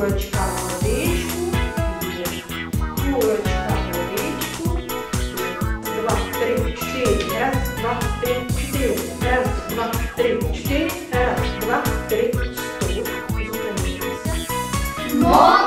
Курочка водичку, курочка водичку. Два, три, четыре. Раз, два, три, четыре. Раз, два, три, четыре. Раз, два, три, четыре. Ну, Зупинилися.